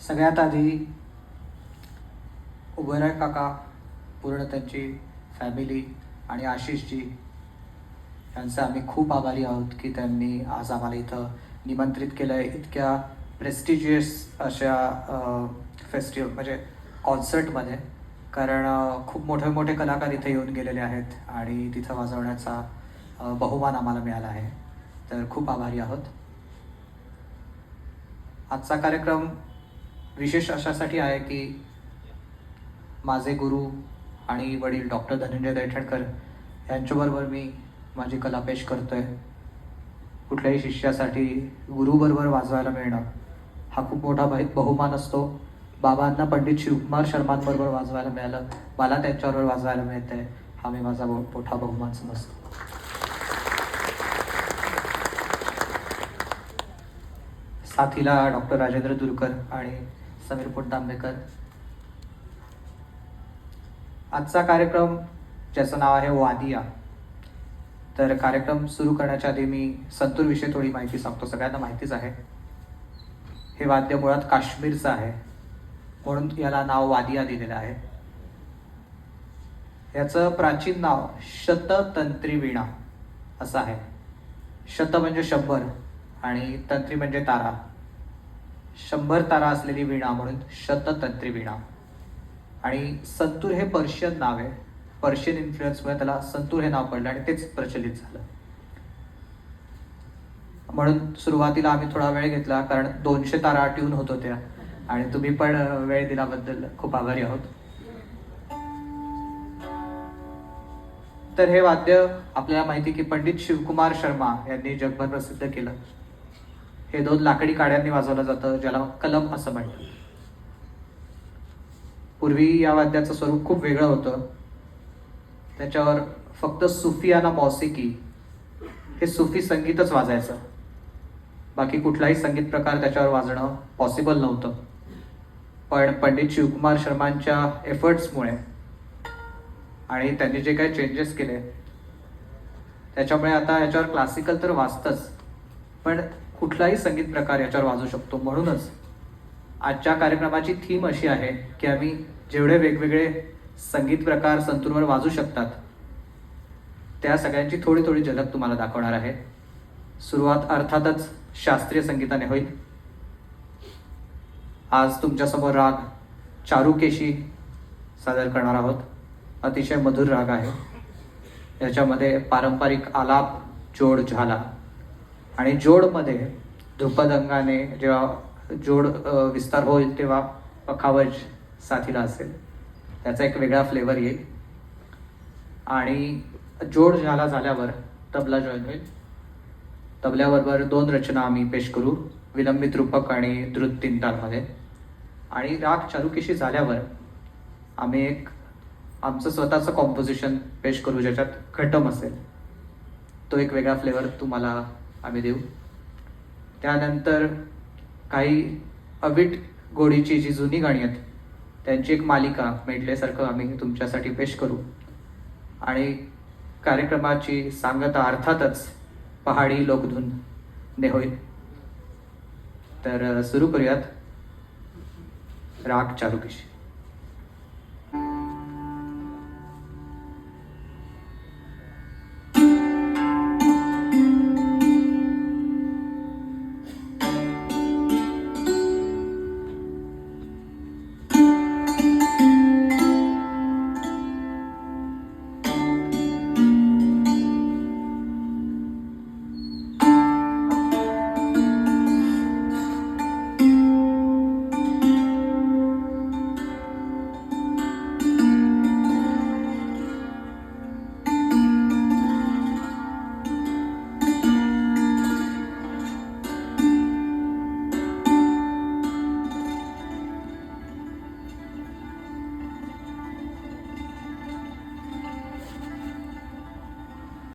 सगळ्यात आधी उभयराय काका पूर्ण त्यांची फॅमिली आणि आशिषजी यांचे आम्ही खूप आभारी आहोत की त्यांनी आज आम्हाला इथं निमंत्रित केलं आहे इतक्या प्रेस्टिजियस अशा फेस्टिवल म्हणजे कॉन्सर्टमध्ये कारण खूप मोठे मोठे कलाकार इथे येऊन गेलेले आहेत आणि तिथं वाजवण्याचा बहुमान आम्हाला मिळाला आहे. तर खूप आभारी आहोत. आजचा कार्यक्रम विशेष अशासाठी आहे की माझे गुरु आणि वडील डॉक्टर धनंजय दैठणकर यांच्याबरोबर मी माझी कला पेश करतो आहे कुठल्याही शिष्यासाठी गुरुबरोबर वाजवायला मिळणं हा खूप मोठा बहुमान असतो. बाबांना पंडित शिवकुमार शर्मांबरोबर वाजवायला मिळालं. मला त्यांच्याबरोबर वाजवायला मिळतंय. हा मी माझा मोठा बहुमान समजतो. साथीला डॉक्टर राजेंद्र दुरकर आणि समीर पोटदांबेकर आजचा कार्यक्रम ज्याचं नाव आहे वादिया तर कार्यक्रम सुरू करण्याच्या आधी मी संतूरविषयी थोडी माहिती सांगतो. सगळ्यांना माहितीच आहे. हे वाद्य मुळात काश्मीरचं आहे म्हणून याला नाव वादिया दिलेलं आहे. याचं प्राचीन नाव शततंत्री वीणा असं आहे. शत म्हणजे शंभर आणि तंत्री म्हणजे तारा. शंभर तारा असलेली वीणा म्हणून शततंत्री वीणा. आणि संतूर हे पर्शियन नाव आहे. पर्शियन इन्फ्लुएन्समुळे त्याला संतूर हे नाव पडलं आणि तेच प्रचलित झालं. म्हणून सुरुवातीला आम्ही थोडा वेळ घेतला कारण दोनशे तारा ट्यून होत होत्या. आणि तुम्ही पण वेळ दिल्याबद्दल खूप आभारी आहोत. तर हे वाद्य आपल्याला माहिती की पंडित शिवकुमार शर्मा यांनी जगभर प्रसिद्ध केलं. हे दोन लाकडी काड्यांनी वाजवलं जातं ज्याला कलम असं म्हणतात. पूर्वी या वाद्याचं स्वरूप खूप वेगळं होतं. त्याच्यावर फक्त सुफियाना मौसिकी हे सुफी संगीतच वाजायचं. बाकी कुठलाही संगीत प्रकार त्याच्यावर वाजणं पॉसिबल नव्हतं. पण पंडित शिवकुमार शर्मांच्या एफर्ट्समुळे आणि त्यांनी जे काही चेंजेस केले त्याच्यामुळे आता याच्यावर क्लासिकल तर वाजतंच. पण कुठलाही संगीत प्रकार याच्यावर वाजू शकतो. म्हणूनच आजच्या कार्यक्रमाची थीम अशी आहे की आम्ही जेवढे वेगवेगळे संगीत प्रकार संतूरवर वाजू शकतात त्या सगळ्यांची थोडी थोडी झलक तुम्हाला दाखवणार आहे. सुरुवात अर्थातच शास्त्रीय संगीताने होईल. आज तुमच्यासमोर राग चारुकेशी सादर करणार आहोत. अतिशय मधुर राग आहे. याच्यामध्ये पारंपरिक आलाप जोड झाला. आणि जोडमध्ये ध्रुपदंगाने जेव्हा जोड विस्तार होईल तेव्हा पखावज साथीला असेल. त्याचा एक वेगळा फ्लेवर येईल. आणि जोड झाला झाल्यावर तबला जॉईन होईल. तबल्याबरोबर दोन रचना आम्ही पेश करू. विलंबित रूपक आणि द्रुत तीन तालमध्ये आणि राग चारुकीशी झाल्यावर आम्ही एक आमचं स्वतःचं कॉम्पोजिशन पेश करू ज्याच्यात खटम असेल. तो एक वेगळा फ्लेवर तुम्हाला आम्ही देऊ. त्यानंतर काही अविट गोडीची जी जुनी गाणी आहेत त्यांची एक मालिका मेडलेसारखं आम्ही तुमच्यासाठी पेश करू. आणि कार्यक्रमाची सांगता अर्थातच पहाडी लोकधून ने होईल. तर सुरू करूयात. राग चारुकेशी.